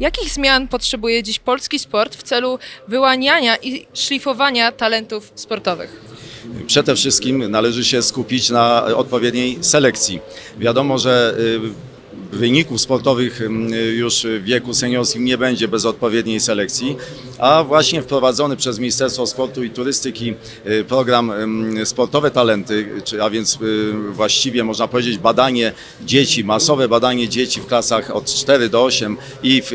Jakich zmian potrzebuje dziś polski sport w celu wyłaniania i szlifowania talentów sportowych? Przede wszystkim należy się skupić na odpowiedniej selekcji. Wiadomo, że y, wyników sportowych już w wieku seniorskim nie będzie bez odpowiedniej selekcji, a właśnie wprowadzony przez Ministerstwo Sportu i Turystyki y, program Sportowe Talenty, a więc y, właściwie można powiedzieć badanie dzieci, masowe badanie dzieci w klasach od 4 do 8 i w,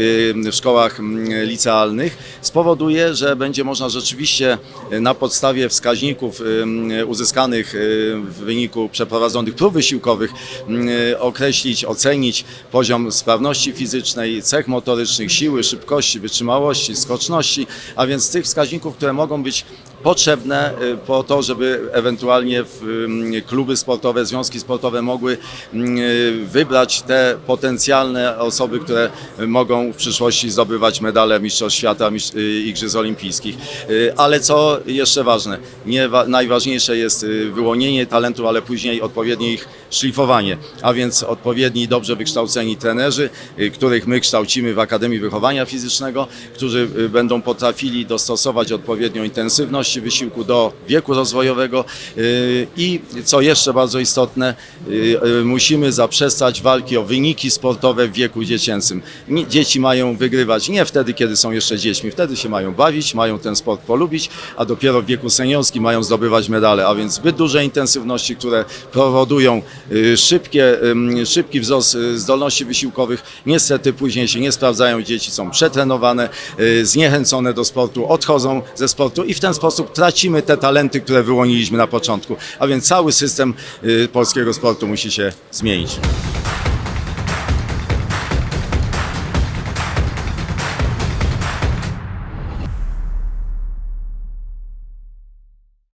szkołach licealnych spowoduje, że będzie można rzeczywiście y, na podstawie wskaźników uzyskanych w wyniku przeprowadzonych prób wysiłkowych określić, ocenić poziom sprawności fizycznej, cech motorycznych, siły, szybkości, wytrzymałości, skoczności, a więc tych wskaźników, które mogą być potrzebne y, po to, żeby ewentualnie ym, kluby sportowe, związki sportowe mogły ym, wybrać te potencjalne osoby, które mogą w przyszłości zdobywać medale Mistrzostw Świata, y, Igrzysk Olimpijskich. Y, Ale co jeszcze ważne, nie, wa- najważniejsze jest y, wyłonienie talentu, ale później odpowiednie ich szlifowanie, a więc odpowiedni, dobrze wykształceni trenerzy, y, których my kształcimy w Akademii Wychowania Fizycznego, którzy y, będą potrafili dostosować odpowiednią intensywność wysiłku do wieku rozwojowego. Y, i co jeszcze bardzo istotne, y, y, musimy zaprzestać walki o wyniki sportowe w wieku dziecięcym. Dzieci mają wygrywać nie wtedy, kiedy są jeszcze dziećmi, wtedy się mają bawić, mają ten sport polubić, a dopiero w wieku seniorskim mają zdobywać medale, a więc zbyt duże intensywności, które powodują szybkie, szybki wzrost zdolności wysiłkowych, niestety później się nie sprawdzają, dzieci są przetrenowane, zniechęcone do sportu, odchodzą ze sportu i w ten sposób tracimy te talenty, które wyłoniliśmy na początku, a więc cały system y, polskiego sportu musi się zmienić.